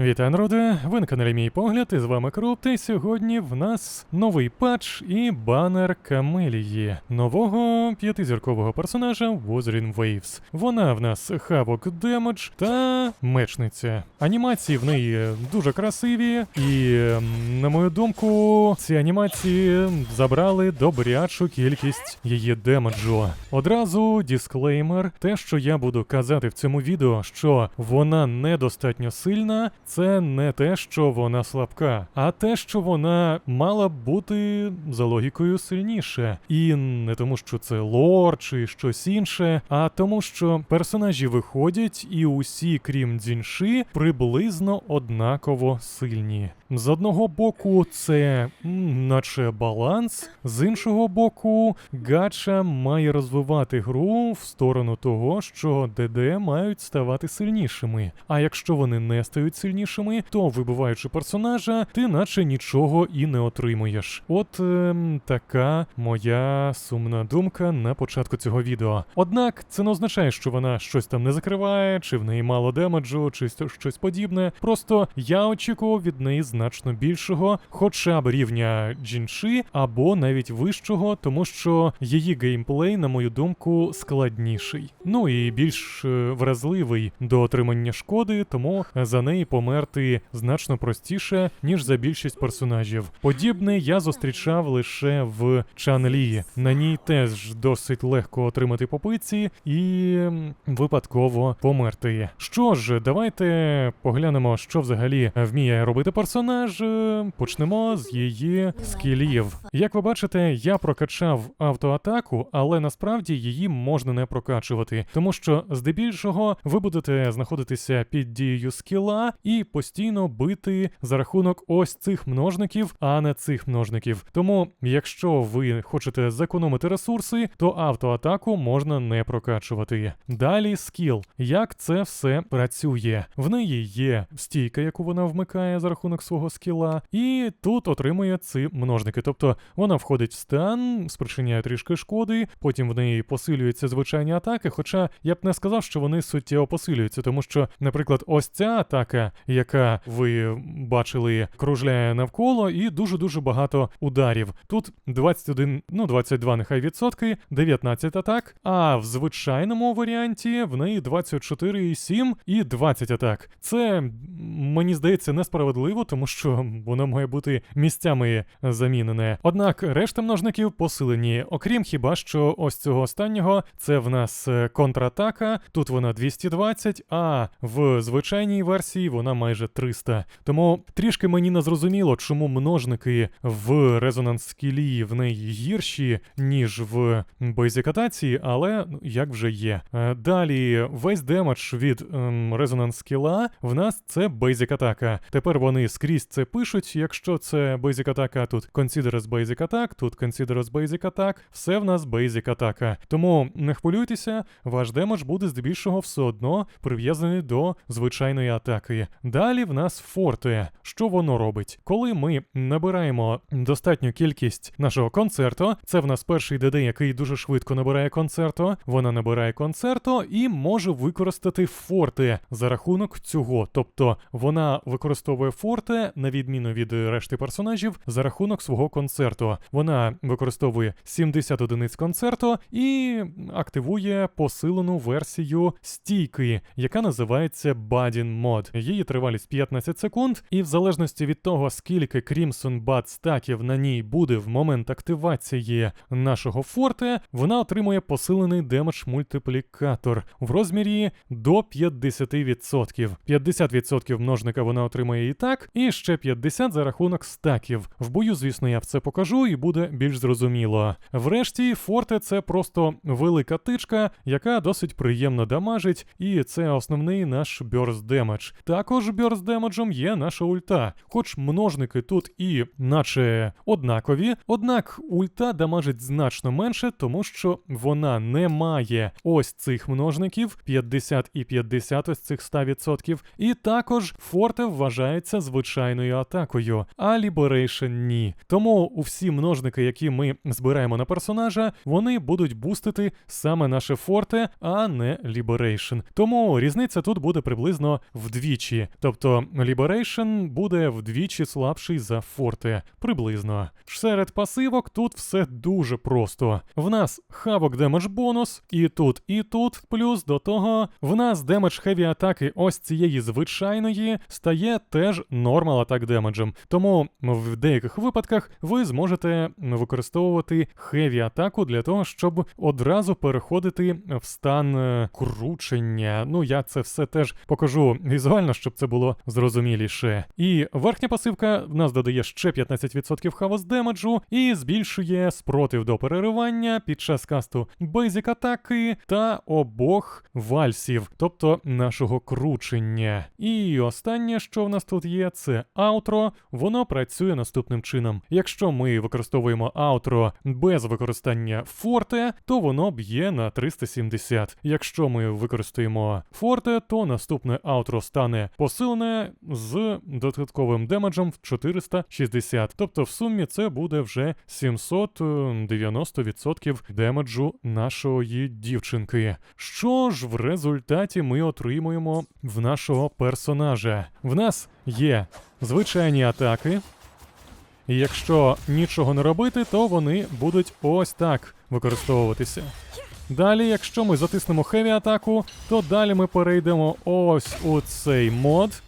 Вітаю, народи! Ви на каналі Мій Погляд, і з вами Крупт, і сьогодні в нас новий патч і банер Камелії, нового п'ятизіркового персонажа Wuthering Waves. Вона в нас хавок демедж та мечниця. Анімації в неї дуже красиві, і, на мою думку, ці анімації забрали добрячу кількість її демеджу. Одразу дисклеймер, те, що я буду казати в цьому відео, що вона недостатньо сильна. Це не те, що вона слабка, а те, що вона мала б бути за логікою сильніше. І не тому, що це лор чи щось інше, а тому, що персонажі виходять, і усі, крім дзінши, приблизно однаково сильні. З одного боку, це наче баланс, з іншого боку, гача має розвивати гру в сторону того, що ДД мають ставати сильнішими. А якщо вони не стають сильнішими, то вибиваючи персонажа, ти наче нічого і не отримуєш. От ем, така моя сумна думка на початку цього відео. Однак це не означає, що вона щось там не закриває, чи в неї мало демеджу, чи щось подібне. Просто я очікував від неї значно більшого, хоча б рівня джінши, або навіть вищого, тому що її геймплей, на мою думку, складніший. Ну і більш е, вразливий до отримання шкоди, тому за неї померти значно простіше, ніж за більшість персонажів. Подібне я зустрічав лише в Чан-Лі. На ній теж досить легко отримати попиці і випадково померти. Що ж, давайте поглянемо, що взагалі вміє робити персонаж. Е, Почнемо з її скілів. Як ви бачите, я прокачав автоатаку, але насправді її можна не прокачувати, тому що здебільшого ви будете знаходитися під дією скіла і постійно бити за рахунок ось цих множників, а не цих множників. Тому, якщо ви хочете зекономити ресурси, то автоатаку можна не прокачувати. Далі скіл. Як це все працює? В неї є стійка, яку вона вмикає за рахунок свого скіла, і тут отримує ці множники. Тобто вона входить в стан, спричиняє трішки шкоди, потім в неї посилюються звичайні атаки. Хоча я б не сказав, що вони суттєво посилюються, тому що, наприклад, ось ця атака, яка ви бачили, кружляє навколо, і дуже-дуже багато ударів. Тут 21, ну 22 нехай відсотки, 19 атак, а в звичайному варіанті в неї 24,7 і 20 атак. Це мені здається несправедливо, тому що воно має бути місцями замінене. Однак решта множників посилені, окрім хіба що ось цього останнього, це в нас е, контратака. Тут вона 220, а в звичайній версії вона майже 300. Тому трішки мені не зрозуміло, чому множники в резонанс скілі в неї гірші, ніж в бейзикатації, але ну, як вже є. Е, Далі весь демедж від ем, резонанс скіла в нас це бейзик атака. Тепер вони скрізь це пишуть. Якщо це бейзик атака, тут consider as basic attack, тут consider as basic attack, все в нас бейзик атака. Тому не хвилюйтеся, ваш демедж буде здебільшого все одно прив'язаний до звичайної атаки. Далі в нас форте. Що воно робить? Коли ми набираємо достатню кількість нашого концерту, це в нас перший ДД, який дуже швидко набирає концерту. Вона набирає концерту і може використати форте за рахунок цього. Тобто вона використовує форте на відміну від решти персонажів за рахунок свого концерту. Вона використовує 70 одиниць концерту і активує посилену версію стійки, яка називається Badin Mod. Її тривалість 15 секунд, і в залежності від того, скільки Crimson Bad стаків на ній буде в момент активації нашого форте, вона отримує посилений демедж мультиплікатор в розмірі до 50%. 50% множника вона отримує і так, і ще 50 за рахунок стаків. В бою, звісно, я все покажу і буде більш зрозуміло. Врешті, форте це просто велика тичка, яка досить приємно дамажить, і це основний наш burst демедж. Також burst демеджем є наша ульта. Хоч множники тут і наче однакові, однак ульта дамажить значно менше, тому що вона не має ось цих множників 50 і 50 ось цих 100%. І також форте вважається звичайною атакою, а Liberation ні. Тому у всі множники, які ми збираємо на персонажа, вони будуть бустити саме наше форте, а не Liberation. Тому різниця тут буде приблизно вдвічі. Тобто Liberation буде вдвічі слабший за Форте, приблизно. Серед пасивок тут все дуже просто. В нас хавок демедж бонус, і тут, і тут, плюс до того, в нас демедж хеві атаки ось цієї звичайної стає теж нормал атак демеджем. Тому в деяких випадках ви зможете використовувати хеві атаку для того, щоб одразу переходити в стан е, кручення. Ну я це все теж покажу візуально, щоб це було зрозуміліше. І верхня пасивка в нас додає ще 15% хавос демеджу і збільшує спротив до переривання під час касту бейзік атаки та обох вальсів, тобто нашого кручення. І останнє, що в нас тут є, це аутро. Воно працює наступним чином. Якщо ми використовуємо аутро без використання форте, то воно б'є на 370. Якщо ми використаємо форте, то наступне аутро стане посилене з додатковим демеджем в 460. Тобто в сумі це буде вже 790% демеджу нашої дівчинки. Що ж в результаті ми отримуємо в нашого персонажа? В нас є звичайні атаки. І якщо нічого не робити, то вони будуть ось так використовуватися. Далі, якщо ми затиснемо хеві атаку, то далі ми перейдемо ось у цей мод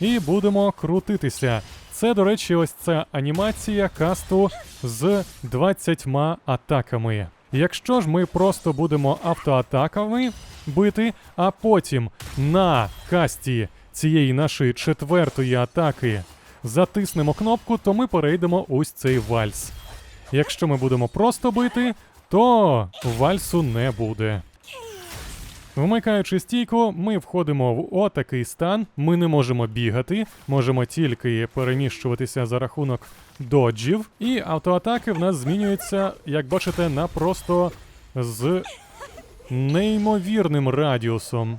і будемо крутитися. Це, до речі, ось ця анімація касту з 20 атаками. Якщо ж ми просто будемо автоатаками бити, а потім на касті цієї нашої четвертої атаки затиснемо кнопку, то ми перейдемо ось цей вальс. Якщо ми будемо просто бити, то вальсу не буде. Вмикаючи стійку, ми входимо в отакий стан. Ми не можемо бігати, можемо тільки переміщуватися за рахунок доджів. І автоатаки в нас змінюються, як бачите, на просто з неймовірним радіусом.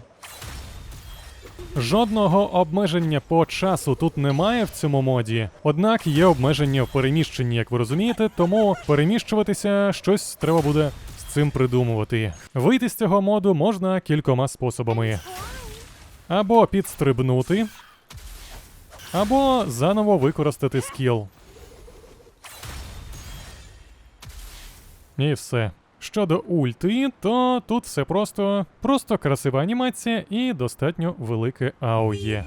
Жодного обмеження по часу тут немає в цьому моді, однак є обмеження в переміщенні, як ви розумієте, тому переміщуватися щось треба буде з цим придумувати. Вийти з цього моду можна кількома способами: або підстрибнути, або заново використати скіл. І все. Щодо ульти, то тут все просто, просто красива анімація і достатньо велике АОЄ.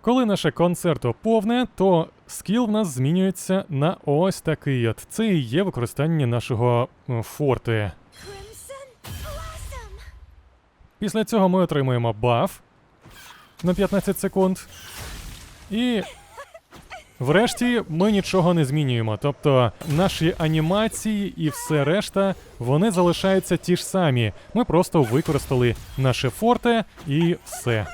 Коли наше концерто повне, то скіл в нас змінюється на ось такий от. Це і є використання нашого е, форте. Після цього ми отримуємо баф на 15 секунд. І врешті ми нічого не змінюємо. Тобто наші анімації і все решта, вони залишаються ті ж самі. Ми просто використали наше форте і все.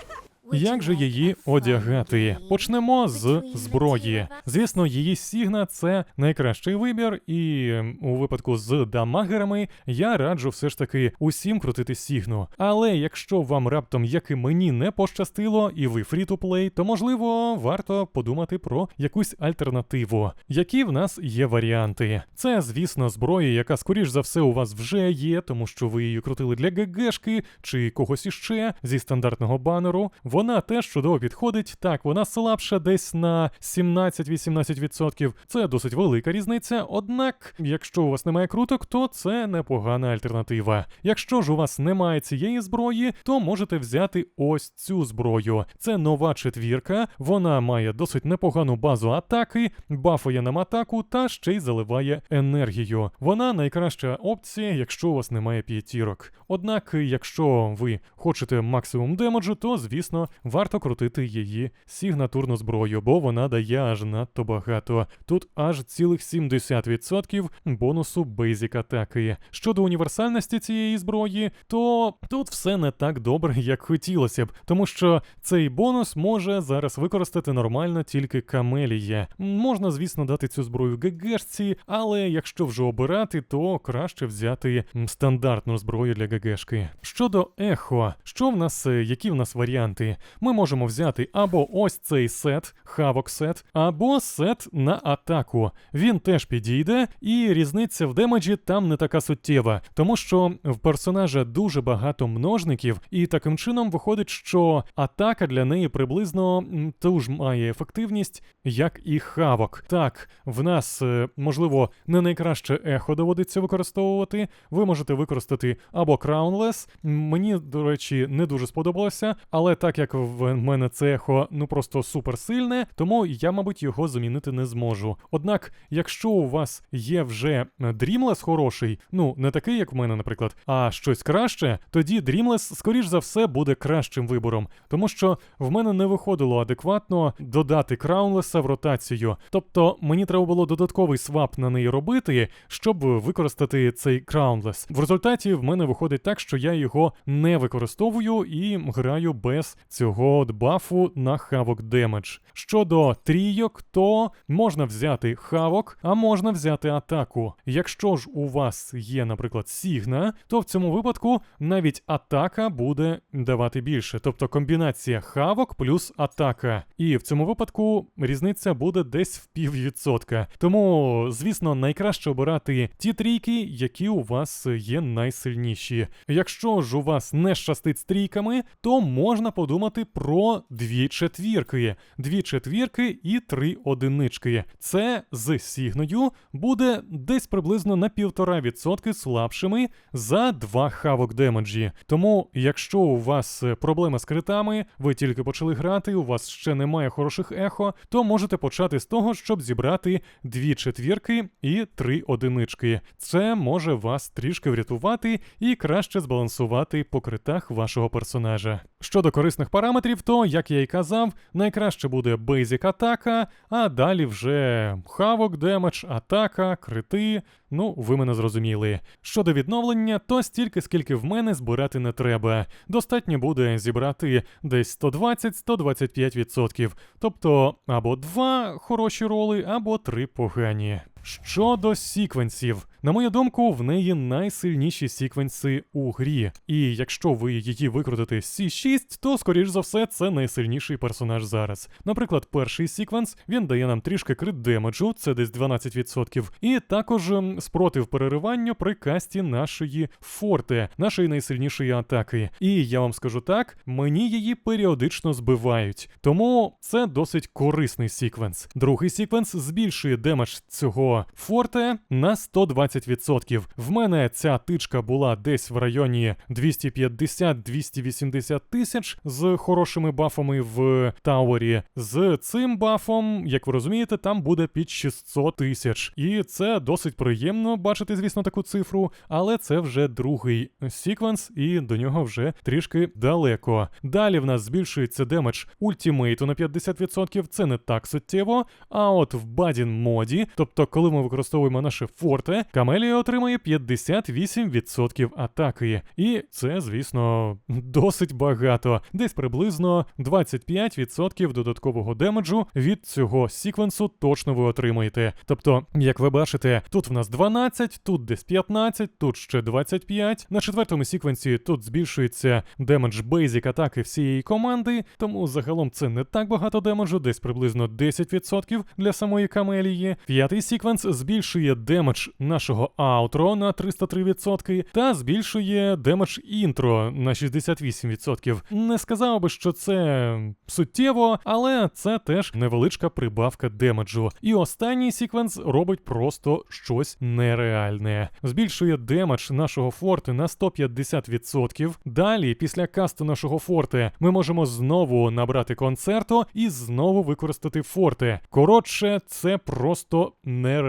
Як же її одягати? Почнемо з зброї. Звісно, її сігна це найкращий вибір, і у випадку з дамагерами я раджу все ж таки усім крутити сігну. Але якщо вам раптом, як і мені, не пощастило, і ви фрі-то-плей, то можливо варто подумати про якусь альтернативу. Які в нас є варіанти? Це, звісно, зброя, яка скоріш за все у вас вже є, тому що ви її крутили для ГГшки чи когось іще зі стандартного банеру. Вона теж чудово підходить. Так, вона слабша десь на 17-18%. Це досить велика різниця. Однак, якщо у вас немає круток, то це непогана альтернатива. Якщо ж у вас немає цієї зброї, то можете взяти ось цю зброю. Це нова четвірка. Вона має досить непогану базу атаки, бафує нам атаку та ще й заливає енергію. Вона найкраща опція, якщо у вас немає п'ятірок. Однак, якщо ви хочете максимум демеджу, то звісно варто крутити її сігнатурну зброю, бо вона дає аж надто багато. Тут аж цілих 70% бонусу бейзік атаки. Щодо універсальності цієї зброї, то тут все не так добре, як хотілося б, тому що цей бонус може зараз використати нормально тільки камелія. Можна, звісно, дати цю зброю ГГшці, але якщо вже обирати, то краще взяти стандартну зброю для ГГшки. Щодо ехо, що в нас, е, які в нас варіанти? Ми можемо взяти або ось цей сет, хавок сет, або сет на атаку. Він теж підійде, і різниця в демеджі там не така суттєва, тому що в персонажа дуже багато множників, і таким чином виходить, що атака для неї приблизно ту ж має ефективність, як і хавок. Так, в нас, е, можливо, не найкраще ехо доводиться використовувати. Ви можете використати або. М, Мені, до речі, не дуже сподобалося, але так як в мене це ехо ну просто супер сильне, тому я, мабуть, його замінити не зможу. Однак, якщо у вас є вже е, Dreamless хороший, ну не такий, як в мене, наприклад, а щось краще, тоді Dreamless, скоріш за все, буде кращим вибором, тому що в мене не виходило адекватно додати Краунлеса в ротацію. Тобто мені треба було додатковий свап на неї робити, щоб використати цей Краунлес. В результаті в мене виходить так, що я його не використовую і граю без цього от бафу на хавок демедж. Щодо трійок, то можна взяти хавок, а можна взяти атаку. Якщо ж у вас є, наприклад, Сігна, то в цьому випадку навіть атака буде давати більше, тобто комбінація хавок плюс атака. І в цьому випадку різниця буде десь в піввідсотка. Тому, звісно, найкраще обирати ті трійки, які у вас є найсильніші. Якщо ж у вас не щастить з трійками, то можна подумати про дві четвірки, дві четвірки і три одинички. Це з сігною буде десь приблизно на 1,5% слабшими за два хавок демеджі. Тому, якщо у вас е, проблема з критами, ви тільки почали грати, у вас ще немає хороших ехо, то можете почати з того, щоб зібрати дві четвірки і три одинички. Це може вас трішки врятувати і краще збалансувати по критах вашого персонажа. Щодо корисних параметрів, то, як я і казав, найкраще буде Basic атака, а далі вже хавок, демедж, атака, крити. Ну, ви мене зрозуміли. Щодо відновлення, то стільки, скільки в мене збирати не треба. Достатньо буде зібрати десь 120-125%. Тобто або два хороші роли, або три погані. Щодо сіквенсів, на мою думку, в неї найсильніші сіквенси у грі. І якщо ви її викрутите з C6, то скоріш за все це найсильніший персонаж зараз. Наприклад, перший сіквенс він дає нам трішки крит демеджу, це десь 12%, і також ем, спротив перериванню при касті нашої форте, нашої найсильнішої атаки. І я вам скажу так, мені її періодично збивають. Тому це досить корисний сіквенс. Другий сіквенс збільшує демедж цього форте на 120%. В мене ця тичка була десь в районі 250-280 тисяч з хорошими бафами в Тауері. З цим бафом, як ви розумієте, там буде під 600 тисяч. І це досить приємно бачити, звісно, таку цифру, але це вже другий сіквенс, і до нього вже трішки далеко. Далі в нас збільшується демедж ультімейту на 50%, це не так суттєво. А от в бадін моді, тобто, коли ми використовуємо наше форте, Камелія отримує 58% атаки. І це, звісно, досить багато. Десь приблизно 25% додаткового демеджу від цього сіквенсу точно ви отримаєте. Тобто, як ви бачите, тут в нас 12, тут десь 15, тут ще 25. На четвертому сіквенсі тут збільшується демедж бейзік атаки всієї команди, тому загалом це не так багато демеджу, десь приблизно 10% для самої камелії. П'ятий секвенс збільшує демедж нашого аутро на 303% та збільшує демедж інтро на 68%. Не сказав би, що це суттєво, але це теж невеличка прибавка демеджу. І останній секвенс робить просто щось нереальне. Збільшує демедж нашого форти на 150%. Далі, після касту нашого форте, ми можемо знову набрати концерто і знову використати форте. Коротше, це просто нереально.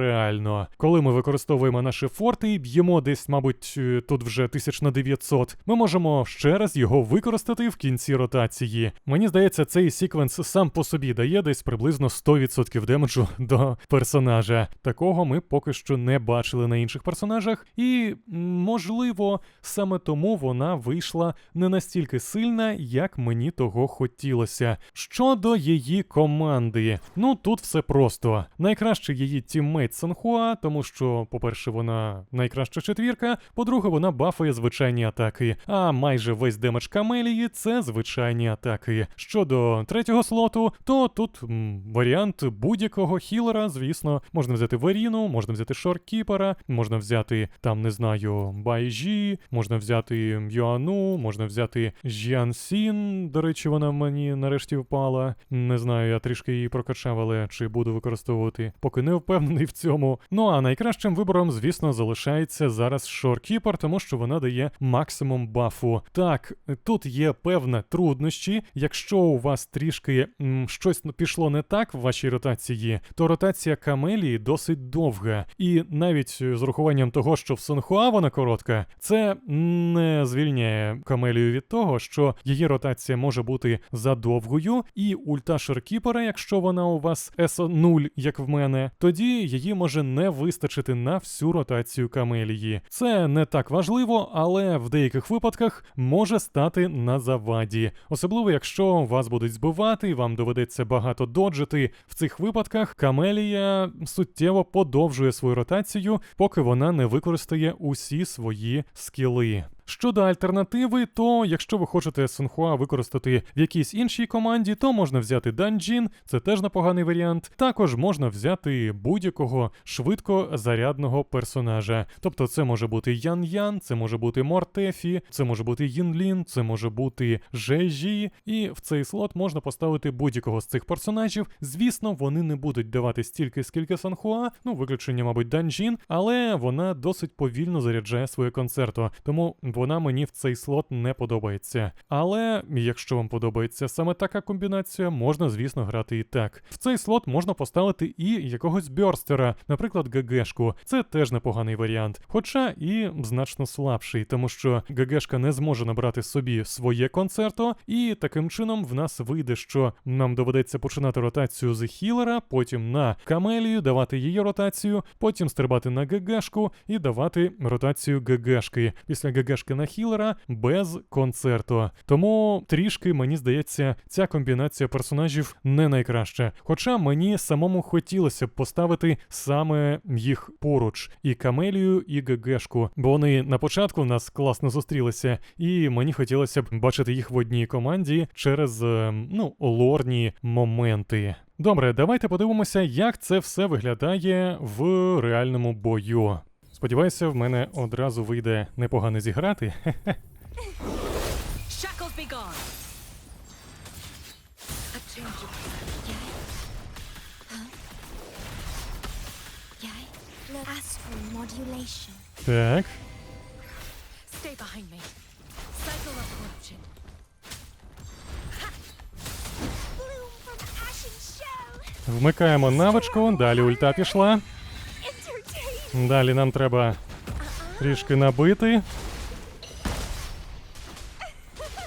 Коли ми використовуємо наше форте і б'ємо десь, мабуть, е, тут вже тисяч на 900, ми можемо ще раз його використати в кінці ротації. Мені здається, цей секвенс сам по собі дає десь приблизно 100% демеджу до персонажа. Такого ми поки що не бачили на інших персонажах, і можливо, саме тому вона вийшла не настільки сильна, як мені того хотілося. Щодо її команди, ну тут все просто. Найкраще її тіммейт ультимейт Санхуа, тому що, по-перше, вона найкраща четвірка, по-друге, вона бафає звичайні атаки. А майже весь демедж Камелії це звичайні атаки. Щодо третього слоту, то тут м, варіант будь-якого хілера, звісно, можна взяти Веріну, можна взяти Шоркіпера, можна взяти там, не знаю, Байжі, можна взяти Юану, можна взяти Жіан Сін. До речі, вона мені нарешті впала. Не знаю, я трішки її прокачав, але чи буду використовувати, поки не впевнений в цьому. Ну а найкращим вибором, звісно, залишається зараз Шоркіпер, тому що вона дає максимум бафу. Так, тут є певне труднощі. Якщо у вас трішки м, щось пішло не так в вашій ротації, то ротація Камелії досить довга. І навіть з урахуванням того, що в Сонхуа вона коротка, це не звільняє Камелію від того, що її ротація може бути задовгою, і ульта Шеркіпера, якщо вона у вас СО0, як в мене, тоді її може не вистачити на всю ротацію Камелії. Це не так важливо, але в деяких випадках може стати на заваді. Особливо, якщо вас будуть збивати, вам доведеться багато доджити. В цих випадках Камелія суттєво подовжує свою ротацію, поки вона не використає усі свої скіли. Щодо альтернативи, то якщо ви хочете Сунхуа використати в якійсь іншій команді, то можна взяти Данджін, це теж непоганий варіант. Також можна взяти будь-якого швидко зарядного персонажа. Тобто це може бути Ян Ян, це може бути Мортефі, це може бути Їнлін, це може бути Жежі, і в цей слот можна поставити будь-якого з цих персонажів. Звісно, вони не будуть давати стільки, скільки Санхуа, ну виключення, мабуть, Данджін, але вона досить повільно заряджає своє концерто, тому вона мені в цей слот не подобається. Але якщо вам подобається саме така комбінація, можна, звісно, грати і так. В цей слот можна поставити і якогось бьорстера, наприклад, ГГшку. Це теж непоганий варіант, хоча і значно слабший, тому що ГГшка не зможе набрати собі своє концерто, і таким чином в нас вийде, що нам доведеться починати ротацію з хілера, потім на Камелію, давати її ротацію, потім стрибати на ГГшку і давати ротацію ГГшки. Після ГГшки на хілера без концерту. Тому трішки мені здається, ця комбінація персонажів не найкраща. Хоча мені самому хотілося б поставити саме їх поруч, і Камелію, і ГГшку, бо вони на початку нас класно зустрілися, і мені хотілося б бачити їх в одній команді через е, ну лорні моменти. Добре, давайте подивимося, як це все виглядає в реальному бою. Сподіваюся, в мене одразу вийде непогано зіграти. Так, вмикаємо навичку, далі ульта пішла. Далі нам треба трішки набити.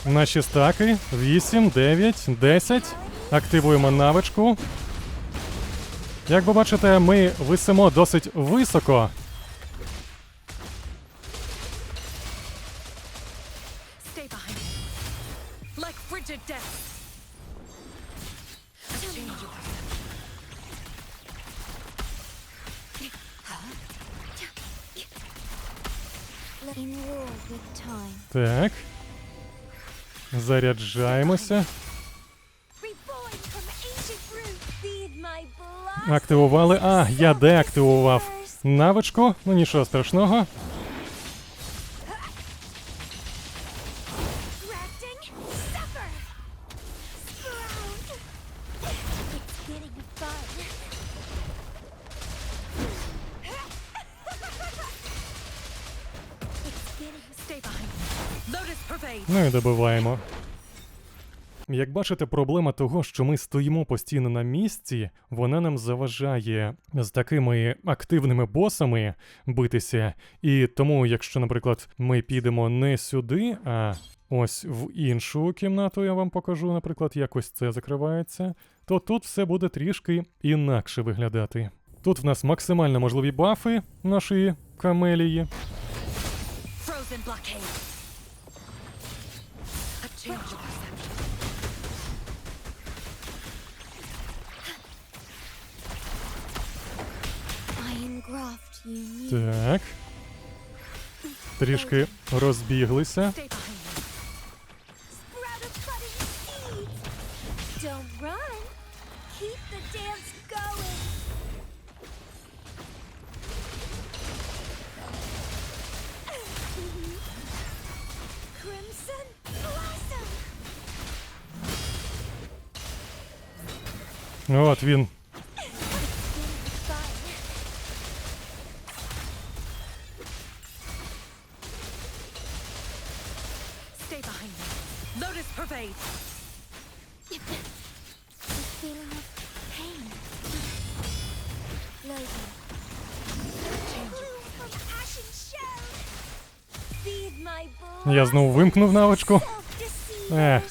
Наші стаки. 8, 9, 10. Активуємо навичку. Як ви бачите, ми висимо досить високо. Заряджаємося. Активували. А, я деактивував навичку. Ну нічого страшного. Ну і добиваємо. Як бачите, проблема того, що ми стоїмо постійно на місці, вона нам заважає з такими активними босами битися. І тому, якщо, наприклад, ми підемо не сюди, а ось в іншу кімнату, я вам покажу, наприклад, як ось це закривається, то тут все буде трішки інакше виглядати. Тут в нас максимально можливі бафи нашої камелії. Frozen blockade. Так. Трішки розбіглися. Stay behind me. Lotus pervade. The feeling of pain. Boy. Я знову вимкнув навичку. Ех.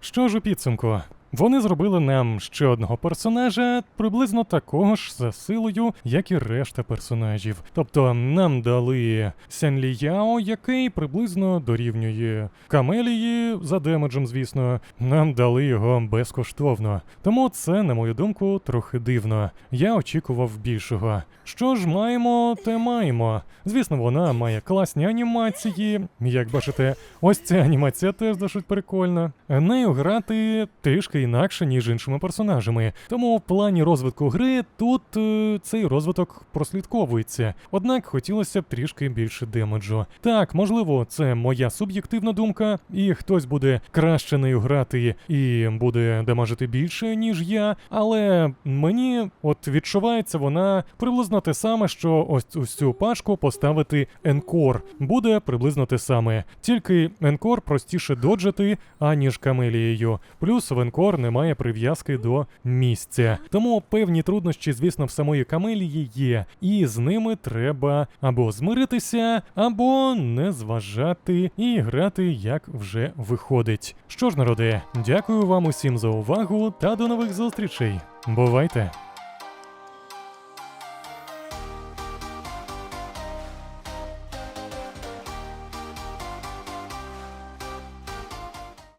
Що ж у підсумку? Вони зробили нам ще одного персонажа, приблизно такого ж за силою, як і решта персонажів. Тобто нам дали Сянлі Яо, який приблизно дорівнює Камелії за демеджем, звісно. Нам дали його безкоштовно. Тому це, на мою думку, трохи дивно. Я очікував більшого. Що ж маємо, те маємо. Звісно, вона має класні анімації. Як бачите, ось ця анімація теж досить прикольна. Нею грати трішки інакше, ніж іншими персонажами. Тому в плані розвитку гри тут е, цей розвиток прослідковується. Однак хотілося б трішки більше демеджу. Так, можливо, це моя суб'єктивна думка, і хтось буде краще нею грати і буде демажити більше, ніж я. Але мені от відчувається вона приблизно те саме, що ось ось цю пашку поставити енкор. Буде приблизно те саме. Тільки енкор простіше доджити, аніж камелією. Плюс в енкор немає прив'язки до місця. Тому певні труднощі, звісно, в самої камелії є, і з ними треба або змиритися, або не зважати і грати як вже виходить. Що ж, народи, дякую вам усім за увагу та до нових зустрічей. Бувайте!